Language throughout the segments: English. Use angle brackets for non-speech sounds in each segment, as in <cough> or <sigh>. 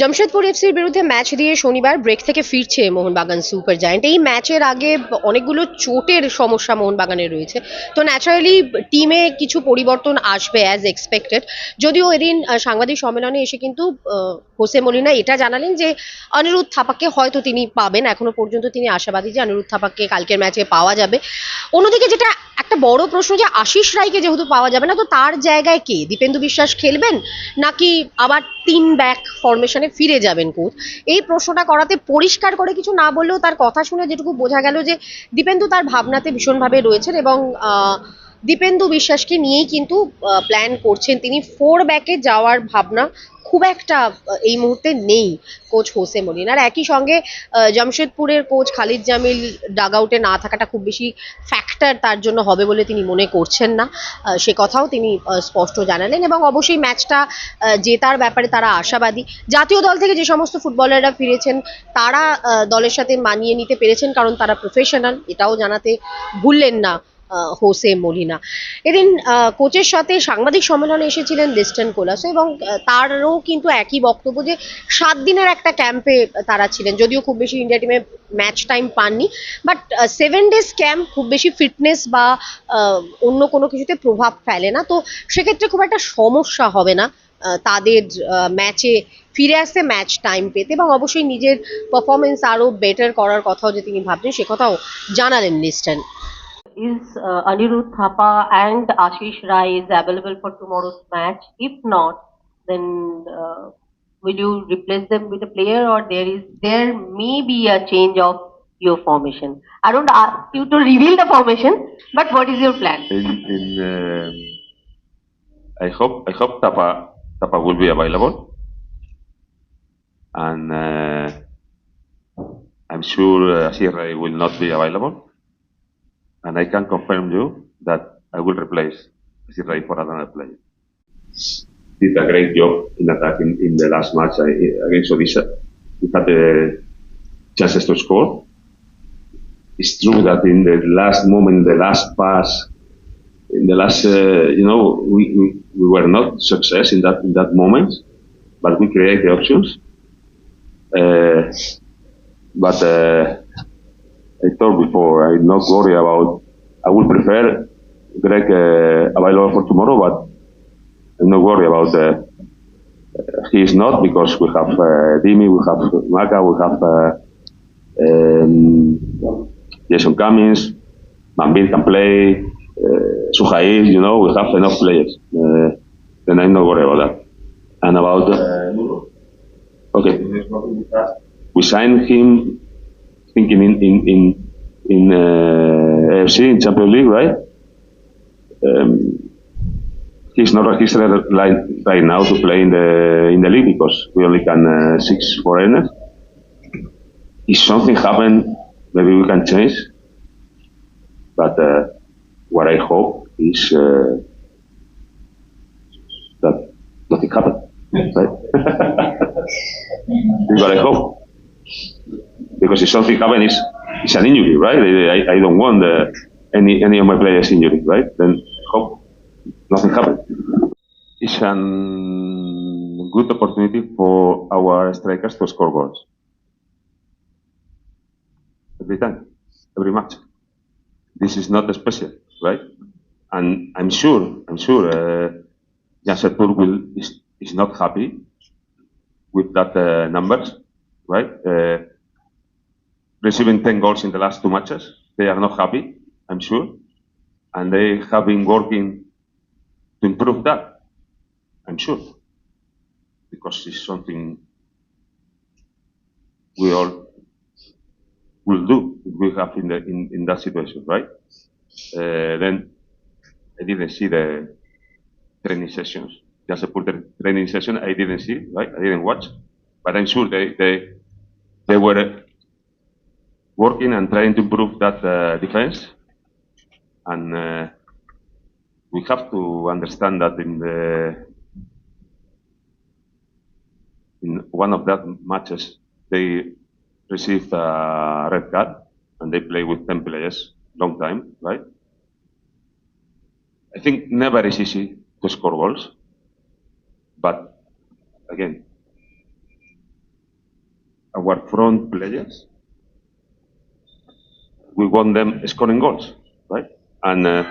জামশেদপুর এফসির বিরুদ্ধে ম্যাচ দিয়ে শনিবার ব্রেক থেকে ফিরছে মোহনবাগান সুপার জায়ান্ট এই ম্যাচের আগে অনেকগুলো চোটের সমস্যা মোহনবাগানের রয়েছে। তো ন্যাচারালি টিমে কিছু পরিবর্তন আসবে অ্যাজ এক্সপেক্টেড যদিও এদিন সাংবাদিক সম্মেলনে এসে কিন্তু হোসে মলিনা এটা জানালেন যে, অনিরুদ্ধ থাপাকে হয়তো তিনি পাবেন। এখনও পর্যন্ত তিনি আশাবাদী যে অনিরুদ্ধ থাপাকে কালকের ম্যাচে পাওয়া যাবে। অন্যদিকে যেটা একটা বড় প্রশ্ন যে, আশিস রায়কে যেহেতু পাওয়া যাবে না, তো তার জায়গায় কে? দীপেন্দু বিশ্বাস খেলবেন? নাকি আবার তিন ব্যাক ফরমেশনে ফিরে যাবেন কোচ। এই প্রশ্নটা করাতে পরিষ্কার করে কিছু না বললেও তার কথা শুনে যেটুকু বোঝা গেল যে দীপেন্দু তার ভাবনাতে ভীষণভাবে রয়েছেন এবং দীপেন্দু বিশ্বাসকে নিয়েই কিন্তু প্ল্যান করছেন। তিনি ফোর ব্যাকে যাওয়ার ভাবনা খুব একটা এই মুহূর্তে নেই কোচ হোসে মলিনার একই সঙ্গে জামশেদপুরের কোচ খালিদ জামিল ডাগ আউটে না থাকাটা খুব বেশি ফ্যাক্টর তার জন্য হবে বলে তিনি মনে করছেন না। সে কথাও তিনি স্পষ্ট জানালেন এবং অবশ্যই ম্যাচটা জেতার ব্যাপারে তারা আশাবাদী। জাতীয় দল থেকে যে সমস্ত ফুটবলাররা ফিরেছেন, তারা দলের সাথে মানিয়ে নিতে পেরেছেন কারণ তারা প্রফেশনাল এটাও জানাতে ভুললেন না। Jose Molina. এদিন কোচের সাথে সাংবাদিক সম্মেলনে এসেছিলেন লিস্টন কোলাসো এবং তারও কিন্তু একই বক্তব্য যে সাত দিনের একটা ক্যাম্পে তারা ছিলেন, যদিও খুব বেশি ইন্ডিয়া টিমে ম্যাচ টাইম পাননি। বাট সেভেন ডেজ ক্যাম্প খুব বেশি ফিটনেস বা অন্য কোনো কিছুতে প্রভাব ফেলে না। তো সেক্ষেত্রে খুব একটা সমস্যা হবে না তাদের ম্যাচে ফিরে আসতে ম্যাচ টাইম পেতে এবং অবশ্যই নিজের পারফরমেন্স আরও বেটার করার কথাও যে তিনি ভাবছেন, সে কথাও জানালেন Liston is uh, Anirudh Thapa and Ashish Rai is available for tomorrow's match? If not, then uh, will you replace them with a player or there is there may be a change of your formation? I don't ask you to reveal the formation, but what is your plan? in, in um I hope I hope Tapa Tapa will be available, and uh, I'm sure Ashish Rai will not be available, and I can confirm you that I will replace Sierra for another player. Did a great job in attacking in the last match against Odisha. We had the chances to score. It's true that in the last moment, the last pass, in the last, uh, you know, we, we, we were not success in that in that moment, but we create the options. Uh, but uh, I told before, I'm not worried about. I would prefer Greg uh, available for tomorrow, but I'm not worried about. Uh, uh, he is not because we have uh, Dimi, we have Maka, we have uh, um, Jason Cummins, Mambir can play, uh, Suhail, you know, we have enough players. Uh, then I'm not worried about that. And about, uh, okay, we signed him thinking in in in, in uh, AFC in Champions League, right? Um, he's not registered like right now to play in the in the league because we only can uh, six foreigners. If something happen, maybe we can change. But uh, what I hope is uh, that nothing happen. Right? <laughs> That's what I hope. Because if something happens, it's, it's an injury, right? I, I don't want uh, any any of my players injury, right? Then hope nothing happen. It's a good opportunity for our strikers to score goals. Every time, every match. This is not special, right? And I'm sure, I'm sure, uh, Jansetur will is, is not happy with that uh, numbers, right? Uh, receiving 10 goals in the last two matches, they are not happy, I'm sure, and they have been working to improve that, I'm sure, because it's something we all will do if we have in the in, in that situation, right? Uh, then I didn't see the training sessions. Just put the training session I didn't see, right? I didn't watch, but I'm sure they they they were working and trying to improve that uh, defense, and uh, we have to understand that in the in one of that matches they received a red card and they play with 10 players long time right? I think never is easy to score goals. But again our front players, we want them scoring goals, right? And uh,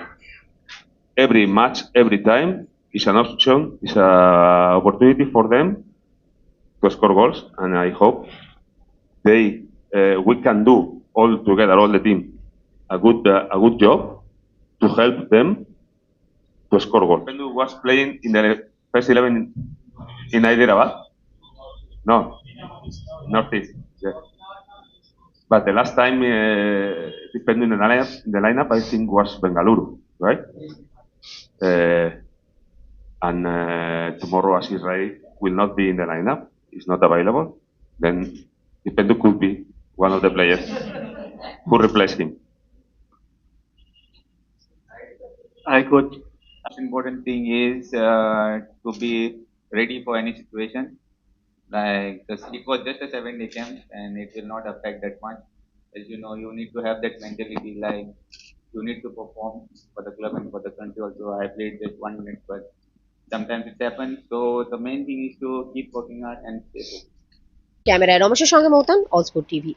every match, every time is an option, is an opportunity for them to score goals, and I hope they uh, we can do all together, all the team, a good uh, a good job to help them to score goals. Pendu was playing in the first eleven in, in Hyderabad. No, Northeast. Yeah. But the last time uh, depending on the lineup, the lineup I think was Bengaluru, right? Uh, and uh, tomorrow Asís Rai will not be in the lineup. He's not available. Then Dipendu could be one of the players who replace him. Hi, coach. Most important thing is uh, to be ready for any situation Like the it was just a seven day camp and it will not affect that much. As you know, you need to have that mentality like you need to perform for the club and for the country also. I played just one minute, but sometimes it happens. So the main thing is to keep working hard and stay focused. ক্যামেরায় রমেশের সঙ্গে মৌতান all sport TV